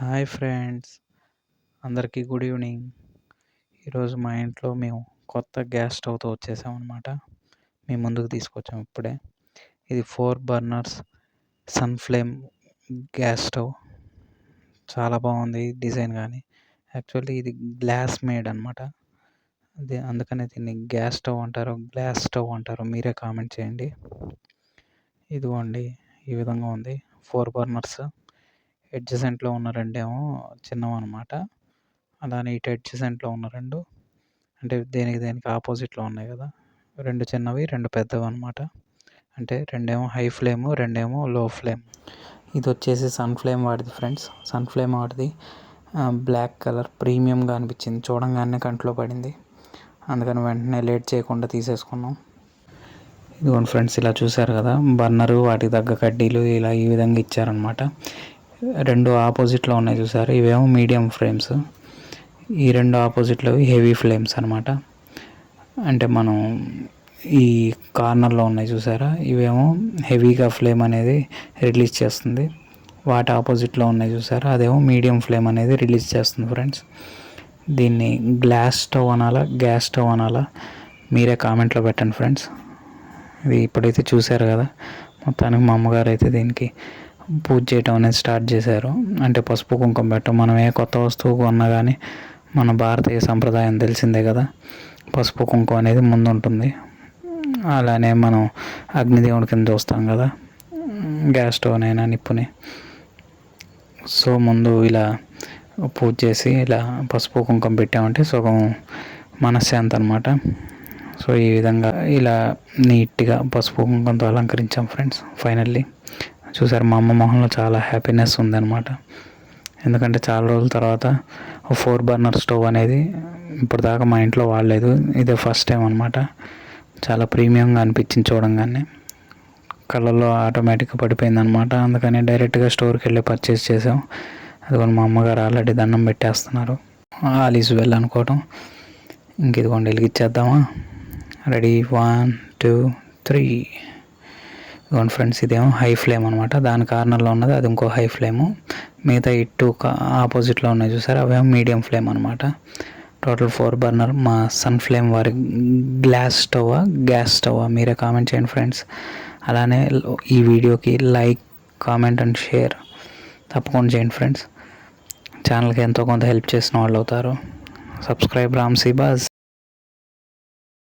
Hi friends. అందరికీ good evening. ఈరోజు మా ఇంట్లో మేము కొత్త గ్యాస్ స్టవ్తో వచ్చేసాం అనమాట మీ ముందుకు తీసుకొచ్చాం ఇప్పుడే. ఇది four burners sun flame gas stove. చాలా బాగుంది డిజైన్ కానీ. యాక్చువల్లీ ఇది గ్లాస్ మేడ్ అనమాట అది అందుకనే దీన్ని గ్యాస్ స్టవ్ అంటారు గ్లాస్ స్టవ్ అంటారు. మీరే కామెంట్ చేయండి. ఇదిగోండి ఈ విధంగా ఉంది. Four burners. ఎడ్జసెంట్లో ఉన్న రెండేమో చిన్నవి అనమాట అలానే ఇటు ఎడ్జసెంట్లో ఉన్న రెండు అంటే దేనికి దేనికి ఆపోజిట్లో ఉన్నాయి కదా. రెండు చిన్నవి రెండు పెద్దవి అనమాట అంటే రెండేమో హై ఫ్లేమ్ రెండేమో లో ఫ్లేమ్. ఇది వచ్చేసి సన్ ఫ్లేమ్ వాడిది ఫ్రెండ్స్. సన్ ఫ్లేమ్ వాడిది బ్లాక్ కలర్ ప్రీమియంగా అనిపించింది. చూడంగానే కంట్లో పడింది. అందుకని వెంటనే లేట్ చేయకుండా తీసేసుకున్నాం. ఇదిగోండి ఫ్రెండ్స్ ఇలా చూసారు కదా. బర్నరు వాటికి తగ్గ కడ్డీలు ఇలా ఈ విధంగా ఇచ్చారనమాట. రెండు ఆపోజిట్లో ఉన్నాయి చూసారు? ఇవేమో మీడియం ఫ్రేమ్స్. ఈ రెండు ఆపోజిట్లో హెవీ ఫ్లేమ్స్ అనమాట అంటే మనం ఈ కార్నర్లో ఉన్నాయి చూసారా? ఇవేమో హెవీగా ఫ్లేమ్ అనేది రిలీజ్ చేస్తుంది. వాటి ఆపోజిట్లో ఉన్నాయి చూసారా? అదేమో మీడియం ఫ్లేమ్ అనేది రిలీజ్ చేస్తుంది ఫ్రెండ్స్. దీన్ని గ్లాస్ స్టవ్ అనాలా? గ్యాస్ స్టవ్ అనాలా? మీరే కామెంట్లో పెట్టండి ఫ్రెండ్స్. ఇది ఇప్పుడైతే చూసారు కదా? మొత్తానికి మా అమ్మగారు అయితే దీనికి పూజ చేయటం అనేది స్టార్ట్ చేశారు. అంటే పసుపు కుంకుమ పెట్టడం మనం ఏ కొత్త వస్తువు కొన్నా కానీ మన భారతీయ సంప్రదాయం తెలిసిందే కదా. పసుపు కుంకుమ అనేది ముందు ఉంటుంది అలానే మనం అగ్నిదేవుడి కింద చూస్తాం కదా. గ్యాస్ స్టవ్నైనా నిప్పుని. సో ముందు ఇలా పూజ చేసి ఇలా పసుపు కుంకుమ పెట్టామంటే సుఖం మనశ్శాంతి అనమాట సో ఈ విధంగా ఇలా నీట్గా పసుపు కుంకుమతో అలంకరించాం ఫ్రెండ్స్ ఫైనల్లీ. చూసారు మా అమ్మ మొహంలో చాలా హ్యాపీనెస్ ఉందన్నమాట. ఎందుకంటే చాలా రోజుల తర్వాత ఫోర్ బర్నర్ స్టవ్ అనేది ఇప్పటిదాకా మా ఇంట్లో వాడలేదు. ఇదే ఫస్ట్ టైం అనమాట చాలా ప్రీమియంగా అనిపించింది చూడంగానే. కళ్ళల్లో ఆటోమేటిక్గా పడిపోయింది అనమాట అందుకని డైరెక్ట్గా స్టోర్కి వెళ్ళి పర్చేస్ చేసాం అదిగోండి మా అమ్మగారు ఆల్రెడీ దండం పెట్టేస్తున్నారు. ఆలీస్ వెల్ అనుకోవటం. ఇంక ఇదిగోండి వెలిగిచ్చేద్దామా? రెడీ వన్ టూ త్రీ ఇదిగోండి ఫ్రెండ్స్ ఇదేమో హై ఫ్లేమ్ అనమాట దాని కార్నర్లో ఉన్నది అది ఇంకో హై ఫ్లేము మిగతా ఇటు ఆపోజిట్లో ఉన్నాయి చూసారు? అవేమో మీడియం ఫ్లేమ్ అనమాట టోటల్ ఫోర్ బర్నర్ మా సన్ ఫ్లేమ్ వారి గ్లాస్ స్టవ్ గ్యాస్ స్టవ్ మీరే కామెంట్ చేయండి ఫ్రెండ్స్ అలానే ఈ వీడియోకి లైక్ కామెంట్ అండ్ షేర్ తప్పకుండా చేయండి ఫ్రెండ్స్ ఛానల్కి ఎంతో కొంత హెల్ప్ చేసిన వాళ్ళు అవుతారు. సబ్స్క్రైబ్ రామ్ బాజ్